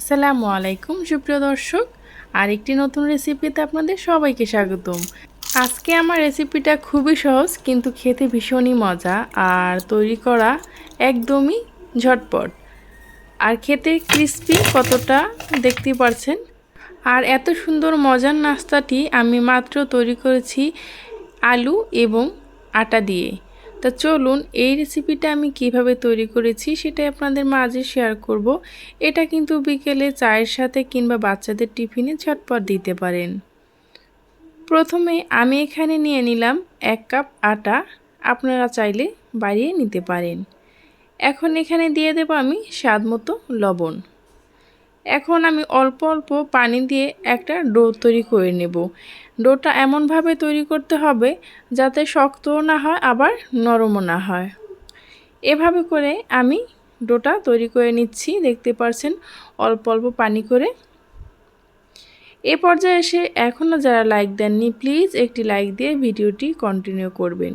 আসসালামু আলাইকুম, সুপ্রিয় দর্শক। আরেকটি নতুন রেসিপিতে আপনাদের সবাইকে স্বাগতম। আজকে আমার রেসিপিটা খুবই সহজ, কিন্তু খেতে ভীষণই মজা আর তৈরি করা একদমই ঝটপট। আর খেতে ক্রিস্পি কতটা দেখতে পারছেন? আর এত সুন্দর মজার নাস্তাটি আমি মাত্র তৈরি করেছি আলু এবং আটা দিয়ে। তা চলুন এই রেসিপিটা আমি কীভাবে তৈরি করেছি সেটাই আপনাদের মাঝে শেয়ার করব। এটা কিন্তু বিকেলে চায়ের সাথে কিংবা বাচ্চাদের টিফিনে ঝটপট দিতে পারেন। প্রথমে আমি এখানে নিয়ে নিলাম এক কাপ আটা, আপনারা চাইলে বাড়িয়ে নিতে পারেন। এখন এখানে দিয়ে দেবো আমি স্বাদ মতো লবণ। এখন আমি অল্প অল্প পানি দিয়ে একটা ডো তৈরি করে নেব। ডোটা এমনভাবে তৈরি করতে হবে যাতে শক্তও না হয়, আবার নরমও না হয়। এভাবে করে আমি ডোটা তৈরি করে নিচ্ছি, দেখতে পারছেন, অল্প অল্প পানি করে। এ পর্যায়ে এসে এখনও যারা লাইক দেননি, প্লিজ একটি লাইক দিয়ে ভিডিওটি কন্টিনিউ করবেন।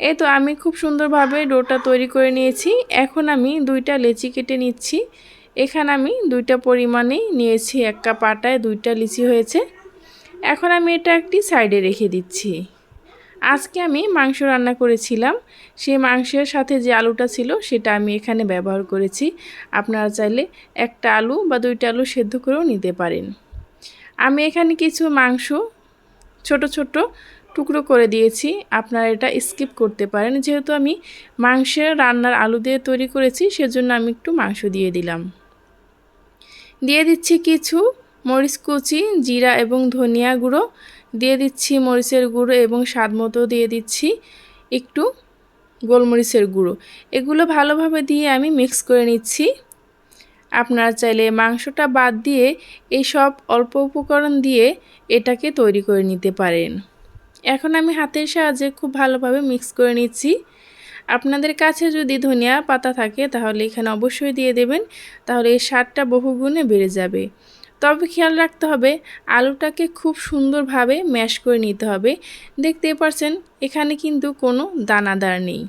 এই তো আমি খুব সুন্দরভাবে ডোটা তৈরি করে নিয়েছি। এখন আমি দুইটা লেচি কেটে নিচ্ছি। এখানে আমি দুইটা পরিমাণেই নিয়েছি, এক কাপ আটায় দুইটা লিচি হয়েছে। এখন আমি এটা একটি সাইডে রেখে দিচ্ছি। আজকে আমি মাংস রান্না করেছিলাম, সেই মাংসের সাথে যে আলুটা ছিল সেটা আমি এখানে ব্যবহার করেছি। আপনারা চাইলে একটা আলু বা দুইটা আলু সেদ্ধ করেও নিতে পারেন। আমি এখানে কিছু মাংস ছোট ছোট টুকরো করে দিয়েছি, আপনারা এটা স্কিপ করতে পারেন। যেহেতু আমি মাংসের রান্নার আলু দিয়ে তৈরি করেছি, সেজন্য আমি একটু মাংস দিয়ে দিলাম। দিয়ে দিচ্ছি কিছু মরিচ কুচি, জিরা এবং ধনিয়া গুঁড়ো। দিয়ে দিচ্ছি মরিচের গুঁড়ো এবং স্বাদ মতো দিয়ে দিচ্ছি একটু গোলমরিচের গুঁড়ো। এগুলো ভালোভাবে দিয়ে আমি মিক্স করে নিচ্ছি। আপনারা চাইলে মাংসটা বাদ দিয়ে এই সব অল্প উপকরণ দিয়ে এটাকে তৈরি করে নিতে পারেন। এখন আমি হাতের সাহায্যে খুব ভালোভাবে মিক্স করে নিচ্ছি। আপনাদের কাছে যদি ধনিয়া পাতা থাকে, তাহলে এখানে অবশ্যই দিয়ে দেবেন। তাহলে এই স্বাদটা বহুগুণে বেড়ে যাবে। তবে খেয়াল রাখতে হবে, আলুটাকে খুব সুন্দরভাবে ম্যাশ করে নিতে হবে। দেখতে পারছেন, এখানে কিন্তু কোনো দানাদার নেই।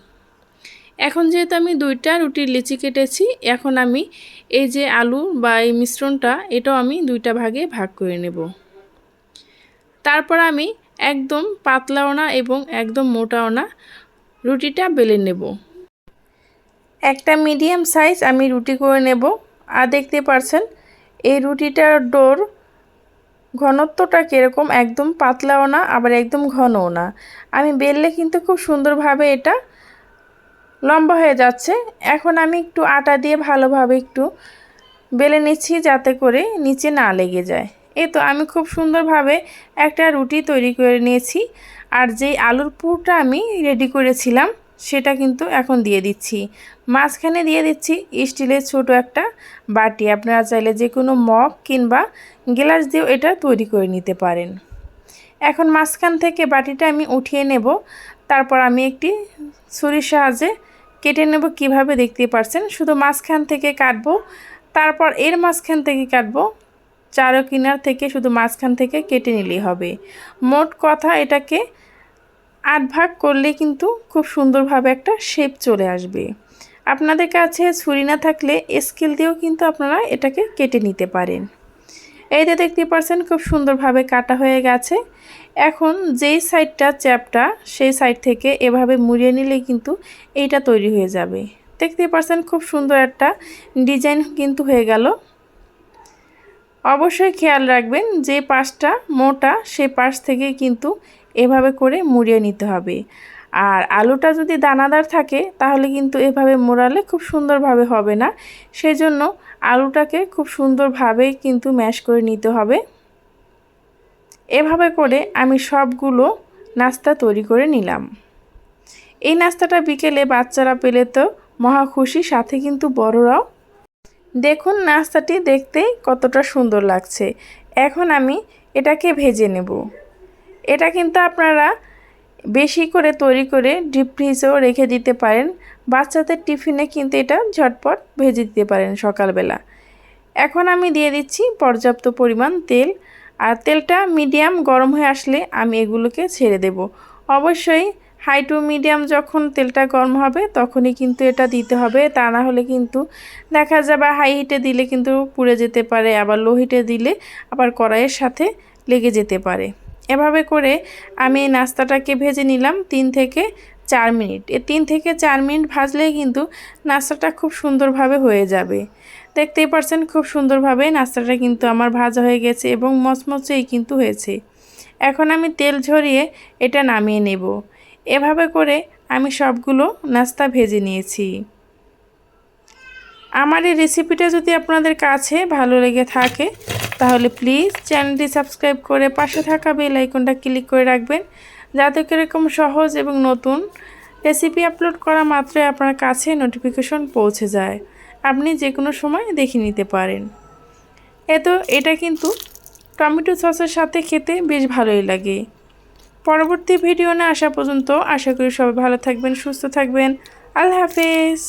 এখন যেহেতু আমি দুইটা রুটির লিচি কেটেছি, এখন আমি এই যে আলু বা এই মিশ্রণটা, এটাও আমি দুইটা ভাগে ভাগ করে নেব। তারপর আমি একদম পাতলাও না এবং একদম মোটাও না রুটিটা বেলে নেব। একটা মিডিয়াম সাইজ আমি রুটি করে নেব। আর দেখতে পারছেন, এই রুটিটার ডোর ঘনত্বটা কীরকম একদম পাতলাও না, আবার একদম ঘনও না। আমি বেললে কিন্তু খুব সুন্দরভাবে এটা লম্বা হয়ে যাচ্ছে। এখন আমি একটু আটা দিয়ে ভালোভাবে একটু বেলে নিচ্ছি যাতে করে নিচে না লেগে যায়। এ তো আমি খুব সুন্দরভাবে একটা রুটি তৈরি করে নিয়েছি। আর যেই আলুর পুরটা আমি রেডি করেছিলাম, সেটা কিন্তু এখন দিয়ে দিচ্ছি। মাঝখানে দিয়ে দিচ্ছি স্টিলের ছোট একটা বাটি। আপনারা চাইলে যে কোনো মগ কিংবা গ্লাস দিয়েও এটা তৈরি করে নিতে পারেন। এখন মাঝখান থেকে বাটিটা আমি উঠিয়ে নেব। তারপর আমি একটি ছুরির সাহায্যে কেটে নেব কীভাবে দেখতে পারছেন? শুধু মাঝখান থেকে কাটবো, তারপর এর মাঝখান থেকে কাটবো চারো কিনার থেকে শুধু মাঝখান থেকে কেটে নিলেই হবে। মোট কথা এটাকে আট ভাগ করলে কিন্তু খুব সুন্দরভাবে একটা শেপ চলে আসবে। আপনাদের কাছে ছুরি না থাকলে স্কেল দিয়েও কিন্তু আপনারা এটাকে কেটে নিতে পারেন। এইটা দেখতে পাচ্ছেন, খুব সুন্দরভাবে কাটা হয়ে গেছে। এখন যেই সাইডটা চ্যাপটা, সেই সাইড থেকে এভাবে মুড়িয়ে নিলে কিন্তু এইটা তৈরি হয়ে যাবে। দেখতে পাচ্ছেন, খুব সুন্দর একটা ডিজাইন কিন্তু হয়ে গেল। অবশ্যই খেয়াল রাখবেন যে পাশটা মোটা সেই পাশ থেকে কিন্তু এভাবে করে মুড়িয়ে নিতে হবে। আর আলুটা যদি দানাদার থাকে, তাহলে কিন্তু এভাবে মোড়ালে খুব সুন্দরভাবে হবে না। সেই জন্য আলুটাকে খুব সুন্দরভাবেই কিন্তু ম্যাশ করে নিতে হবে। এভাবে করে আমি সবগুলো নাস্তা তৈরি করে নিলাম। এই নাস্তাটা বিকেলে বাচ্চারা পেলে তো মহা খুশি, সাথে কিন্তু বড়রাও দেখুন নাস্তাটি দেখতে কতটা সুন্দর লাগছে। এখন আমি এটাকে ভেজে নেব। এটা কিন্তু আপনারা বেশি করে তৈরি করে ডিপ ফ্রিজেও রেখে দিতে পারেন। বাচ্চাদের টিফিনে কিন্তু এটা ঝটপট ভেজে দিতে পারেন সকালবেলা। এখন আমি দিয়ে দিচ্ছি পর্যাপ্ত পরিমাণ তেল। আর তেলটা মিডিয়াম গরম হয়ে আসলে আমি এগুলোকে ছেড়ে দেব। অবশ্যই হাই টু মিডিয়াম যখন তেলটা গরম হবে তখনই কিন্তু এটা দিতে হবে। তা না হলে কিন্তু দেখা যাবে হাই হিটে দিলে কিন্তু পুড়ে যেতে পারে, আবার লো হিটে দিলে আবার কড়াইয়ের সাথে লেগে যেতে পারে। এভাবে করে আমি নাস্তাটাকে ভেজে নিলাম তিন থেকে চার মিনিট। এ তিন থেকে চার মিনিট ভাজলেই কিন্তু নাস্তাটা খুব সুন্দরভাবে হয়ে যাবে। দেখতেই পারছেন খুব সুন্দরভাবে নাস্তাটা কিন্তু আমার ভাজা হয়ে গেছে এবং মচমচেই কিন্তু হয়েছে। এখন আমি তেল ঝরিয়ে এটা নামিয়ে নেব। এভাবে করে আমি সবগুলো নাস্তা ভেজে নিয়েছি। আমার এই রেসিপিটা যদি আপনাদের কাছে ভালো লেগে থাকে, তাহলে প্লিজ চ্যানেলটি সাবস্ক্রাইব করে পাশে থাকা বেল আইকনটা ক্লিক করে রাখবেন, যাতে এরকম সহজ এবং নতুন রেসিপি আপলোড করা মাত্রই আপনার কাছে নোটিফিকেশন পৌঁছে যায়। আপনি যে কোনো সময় দেখে নিতে পারেন। এ তো এটা কিন্তু টমেটো সসের সাথে খেতে বেশ ভালোই লাগে। পরবর্তী ভিডিও না আসা পর্যন্ত আশা করি সবাই ভালো থাকবেন সুস্থ থাকবেন। আল্লাহ হাফেজ।